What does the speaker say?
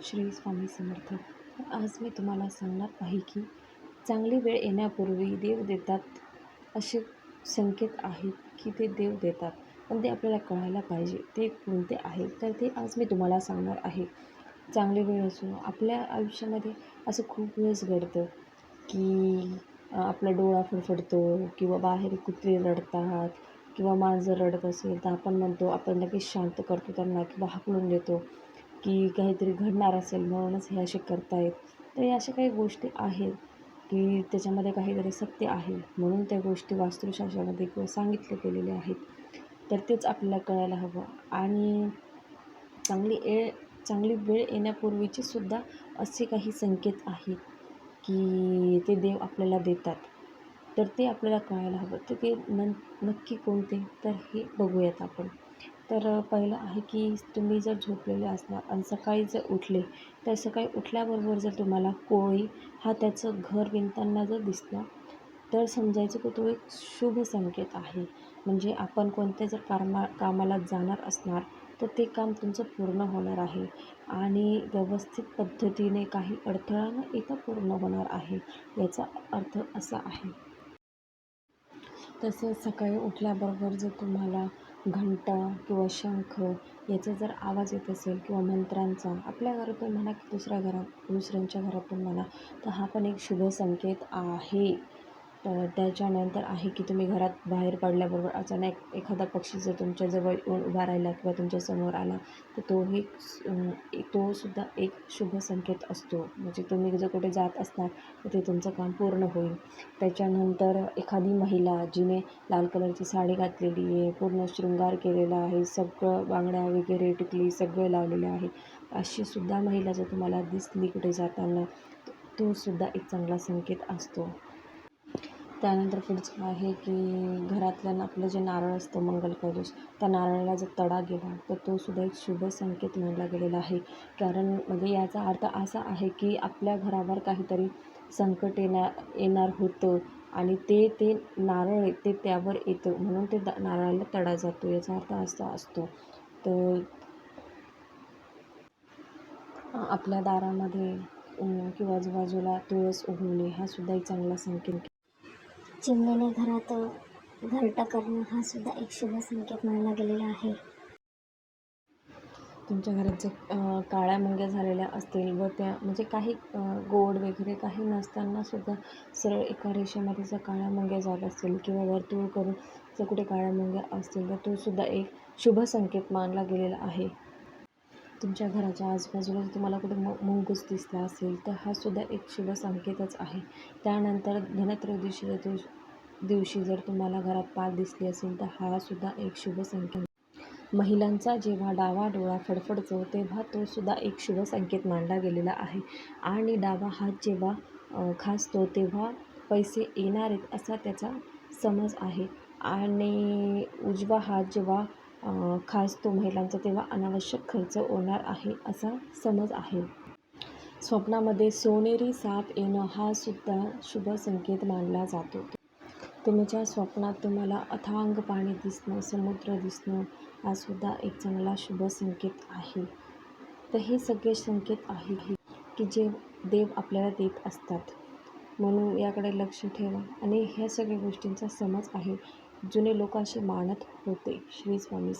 श्री स्वामी समर्थ. आज मी तुम्हाला सांगणार आहे की चांगली वेळ येण्यापूर्वी देव देतात असे संकेत आहेत की ते देव देतात. पण ते आपल्याला कळायला पाहिजे ते कोणते आहेत. तर ते आज मी तुम्हाला सांगणार आहे. चांगली वेळ असो आपल्या आयुष्यामध्ये असं खूप वेळेस घडतं की आपला डोळा फडफडतो किंवा बाहेर कुत्रे रडतात किंवा मांजर रडत असेल तर आपण म्हणतो आपण लगेच शांत करतो त्यांना किंवा हाकलून देतो. की काहीतरी घडणार असेल म्हणूनच हे असे करतायत. तर या अशा काही गोष्टी आहेत की त्याच्यामध्ये काहीतरी सत्य आहे म्हणून त्या गोष्टी वास्तुशास्त्रामध्ये किंवा सांगितले गेलेले आहेत. तर तेच आपल्याला कळायला हवं. आणि चांगली ए चांगली वेळ येण्यापूर्वीचे सुद्धा असे काही संकेत आहेत की ते देव आपल्याला देतात. तर ते आपल्याला कळायला हवं. तर ते न नक्की कोणते? तर हे बघूयात आपण. तर पहिलं आहे की तुम्ही जर झोपलेले असणार आणि सकाळी जर उठले तर सकाळी उठल्याबरोबर जर तुम्हाला कोळी हा त्याचं घर विणताना जर दिसला तर समजायचं की तो एक शुभ संकेत आहे. म्हणजे आपण कोणत्या जर कामा कामाला जाणार असणार तर ते काम तुमचं पूर्ण होणार आहे. आणि व्यवस्थित पद्धतीने काही अडथळा न येता पूर्ण होणार आहे याचा अर्थ असा आहे. तसेच सकाळी उठल्याबरोबर जर तुम्हाला घंटा किंवा शंख याचा जर आवाज येत असेल किंवा मंत्रांचा आपल्या घरातून म्हणा की दुसऱ्या घरात दुसऱ्यांच्या घरातून म्हणा तर हा पण एक शुभ संकेत आहे. तर त्याच्यानंतर आहे की तुम्ही घरात बाहेर पडल्याबरोबर अचानक एखादा पक्षी जर तुमच्याजवळ येऊन उभा राहिला किंवा तुमच्यासमोर आला तर तोही तोसुद्धा तो सुद्धा एक शुभ संकेत असतो. म्हणजे तुम्ही जर कुठे जात असणार तर ते तुमचं काम पूर्ण होईल. त्याच्यानंतर एखादी महिला जिने लाल कलरची साडी घातलेली आहे पूर्ण शृंगार केलेला आहे सगळं बांगड्या वगैरे टिकली सगळं लावलेलं आहे अशी सुद्धा महिला जर तुम्हाला दिसली कुठे जाताना तोसुद्धा तो सुद्धा एक चांगला संकेत असतो. त्यानंतर पुढचं आहे की घरातल्या आपलं जे नारळ असतं मंगल कलश त्या नारळाला जर तडा गेला तर तो सुद्धा एक शुभ संकेत मानला गेलेला आहे. कारण म्हणजे याचा अर्थ असा आहे की आपल्या घरावर काहीतरी संकट येणार येणार होतं आणि ते ते नारळ आहे ते त्यावर येतं म्हणून ते द नारळाला तडा जातो याचा अर्थ असा असतो. तर आपल्या दारामध्ये किंवा आजूबाजूला तुळस उगवणे हा सुद्धा एक चांगला संकेत चिमणीने घरात घरटा करणं हा सुद्धा एक शुभ संकेत मानला गेलेला आहे. तुमच्या घरात जर काळ्या मुंग्या झालेल्या असतील व त्या म्हणजे काही गोड वगैरे काही नसताना सुद्धा सरळ एका रेषेमध्ये जर काळ्या मुंग्या जात असतील किंवा वर्तुळ करून जर कुठे काळ्या मुंग्या असतील तर तो सुद्धा एक शुभ संकेत मानला गेलेला आहे. तुमच्या घराच्या आजूबाजूला जर तुम्हाला कुठे मु मुंगूस दिसला असेल तर हा सुद्धा एक शुभ संकेतच आहे. त्यानंतर धनत्रयोदशीच्या दिवशी दिवशी जर तुम्हाला घरात पाल दिसली असेल तर हा सुद्धा एक शुभ संकेत. महिलांचा जेव्हा डावा डोळा फडफडतो तेव्हा तो सुद्धा एक शुभ संकेत मानला गेलेला आहे. आणि डावा हात जेव्हा खासतो तेव्हा पैसे येणार आहेत असा त्याचा समज आहे. आणि उजवा हात जेव्हा खास तो महिलांचा तेव्हा अनावश्यक खर्च होणार आहे असा समज आहे. स्वप्नामध्ये सोनेरी साप येणं हा सुद्धा शुभ संकेत मानला जातो. तुमच्या स्वप्नात तुम्हाला अथांग पाणी दिसणं समुद्र दिसणं हा सुद्धा एक चांगला शुभ संकेत आहे. तर हे सगळे संकेत आहे की जे देव आपल्याला देत असतात. म्हणून याकडे लक्ष ठेवा. आणि ह्या सगळ्या गोष्टींचा समज आहे. जुने लोक असे मानत होते. श्री स्वामी